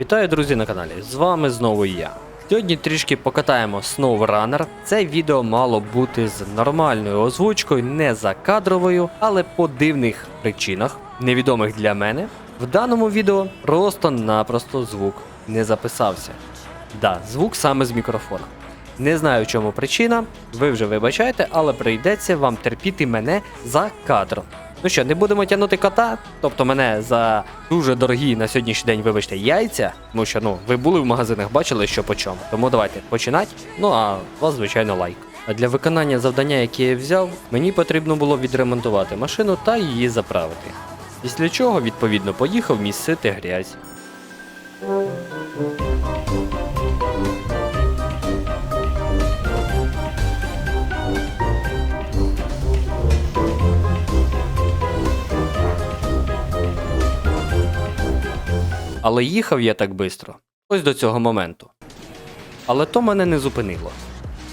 Вітаю, друзі, на каналі. З вами знову я. Сьогодні трішки покатаємо SnowRunner. Це відео мало бути з нормальною озвучкою, не за кадровою, але по дивних причинах, невідомих для мене. В даному відео просто-напросто звук не записався. Да, звук саме з мікрофона. Не знаю, в чому причина, ви вже вибачаєте, але прийдеться вам терпіти мене за кадром. Ну що, не будемо тягнути кота, тобто мене за дуже дорогі на сьогоднішній день, вибачте, яйця, тому що ну ви були в магазинах, бачили, що по чому. Тому давайте починати. Ну а вас, звичайно, лайк. А для виконання завдання, яке я взяв, мені потрібно було відремонтувати машину та її заправити. Після чого, відповідно, поїхав місити грязь. Але їхав я так бистро, ось до цього моменту. Але то мене не зупинило.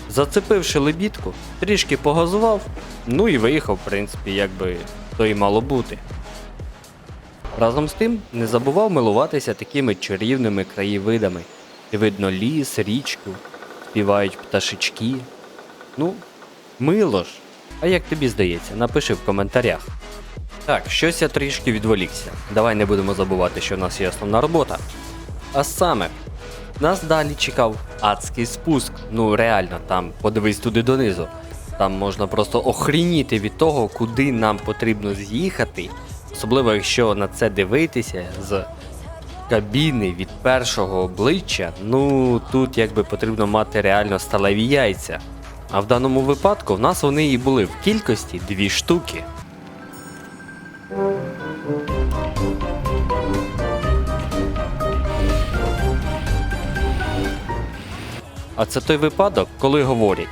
Зацепивши лебідку, трішки погазував, ну і виїхав, в принципі, як би то і мало бути. Разом з тим не забував милуватися такими чарівними краєвидами, де видно ліс, річку, співають пташечки. Ну, мило ж. А як тобі здається, напиши в коментарях. Так, щось я трішки відволікся. Давай не будемо забувати, що в нас є основна робота. А саме, нас далі чекав адський спуск. Ну реально, там подивись туди донизу. Там можна просто охрініти від того, куди нам потрібно з'їхати. Особливо, якщо на це дивитися з кабіни від першого обличчя, ну тут якби потрібно мати реально сталеві яйця. А в даному випадку в нас вони і були в кількості дві штуки. А це той випадок, коли говорять: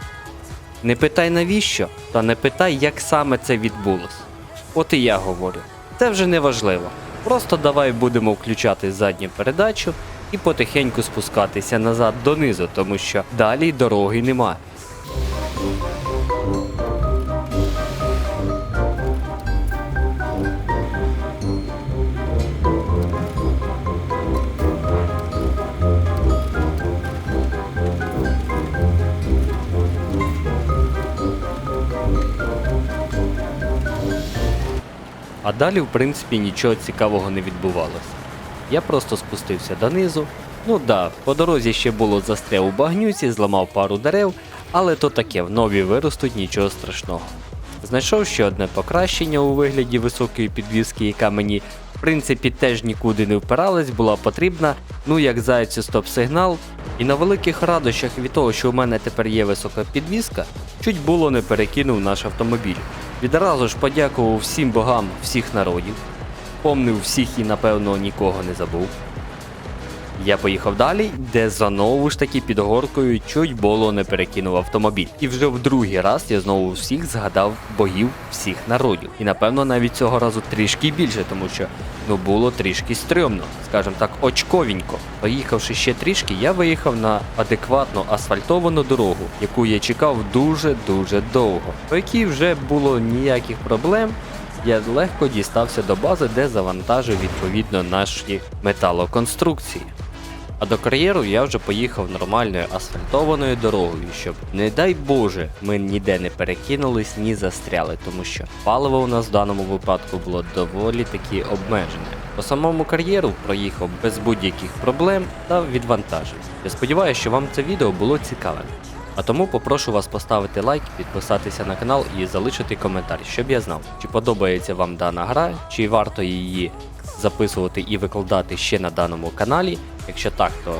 не питай навіщо, та не питай, як саме це відбулось. От і я говорю, це вже не важливо. Просто давай будемо включати задню передачу і потихеньку спускатися назад донизу, тому що далі дороги немає. А далі, в принципі, нічого цікавого не відбувалося. Я просто спустився донизу. Ну да, по дорозі ще було застряв у багнюці, зламав пару дерев, але то таке, в нові виростуть нічого страшного. Знайшов ще одне покращення у вигляді високої підвіски, яка мені принципі теж нікуди не впиралась, була потрібна, ну як зайцю стоп-сигнал. І на великих радощах від того, що у мене тепер є висока підвіска, чуть було не перекинув наш автомобіль. Відразу ж подякував всім богам всіх народів, помнив всіх і напевно нікого не забув. Я поїхав далі, де знову ж таки під горкою чуть було не перекинув автомобіль. І вже в другий раз я знову всіх згадав богів всіх народів. І напевно навіть цього разу трішки більше, тому що ну було трішки стрьомно, скажімо так, очковенько. Поїхавши ще трішки, я виїхав на адекватно асфальтовану дорогу, яку я чекав дуже-дуже довго, по якій вже було ніяких проблем. Я легко дістався до бази, де завантажив відповідно наші металоконструкції. А до кар'єру я вже поїхав нормальною асфальтованою дорогою, щоб, не дай Боже, ми ніде не перекинулись, ні застряли, тому що паливо у нас в даному випадку було доволі таки обмежене. По самому кар'єру проїхав без будь-яких проблем та відвантажень. Я сподіваюся, що вам це відео було цікавим. А тому попрошу вас поставити лайк, підписатися на канал і залишити коментар, щоб я знав, чи подобається вам дана гра, чи варто її записувати і викладати ще на даному каналі. Якщо так, то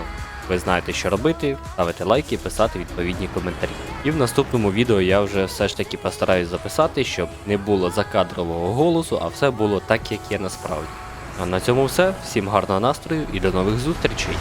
ви знаєте, що робити, ставити лайки, писати відповідні коментарі. І в наступному відео я вже все ж таки постараюсь записати, щоб не було закадрового голосу, а все було так, як є насправді. А на цьому все. Всім гарного настрою і до нових зустрічей!